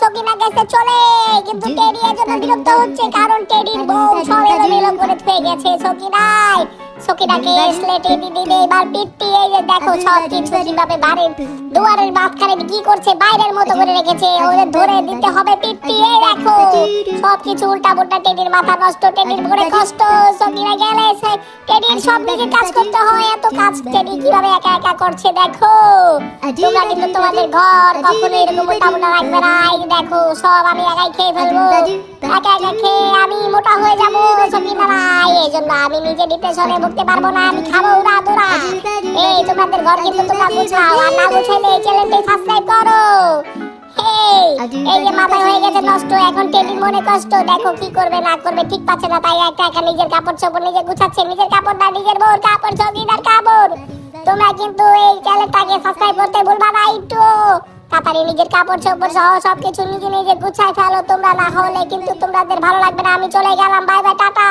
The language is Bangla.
সকিনা গেছে চলে। কিন্তু টেডি বিরক্ত হচ্ছে কারণ টেডির বউ সব এলোমেলো করে থুয়ে গেছে সকিনাই সকিনাকে স্লেটে দিদি এবার পিট্টি এই যে দেখো সব কিছু কীভাবে বাড়ির দুয়ারের মাঝখানে কি করছে বাইরের মতো করে রেখেছে ওদের ধরে দিতে হবে পিট্টি এই দেখো। সব কিছু উল্টা পুল্টা টেডির মাথা নষ্ট টেডির মনে কষ্ট সকিনা গেলে টেডির সব দিকে কাজ করতে হয় এত কাজ টেডি কীভাবে একা একা করছে দেখো? তোমরা কিন্তু তোমাদের ঘর কখনো এরকম মোটা মোটা রাখবে না। দেখো সব আমি একাই খেয়ে ফেলব। একা একা খেয়ে আমি মোটা হয়ে যাব নাই এই জন্য আমি নিজে ডিপ্রেশনে ভুগতে পারব না আমি খাব উড়া এই তোমাদের ঘর কিন্তু তোমরা গুছাও। আর না গুছাইলে এই চ্যানেলটি সাবস্ক্রাইব করো। এই যে মাথায় হয়ে গেছে নষ্ট এখন টেডির মনে কষ্ট। দেখো কি করবে, না করবে, ঠিক পাচ্ছে না। তাই একটা একা নিজের কাপড় চোপড় নিজে গুছাচ্ছে, নিজের কাপড় না, নিজের বউর কাপড় চৌকিদার কাপড়। তোমরা কিন্তু এই চ্যানেলটাকে সাবস্ক্রাইব করতে ভুলবা না একটু। তাড়াতাড়ি নিজের কাপড় চোপড় সহ সবকিছু নিজে নিজে গুছাই ফেলো তোমরা, না হলে কিন্তু তোমাদের ভালো লাগবে না। আমি চলে গেলাম বাই বাই টাটা।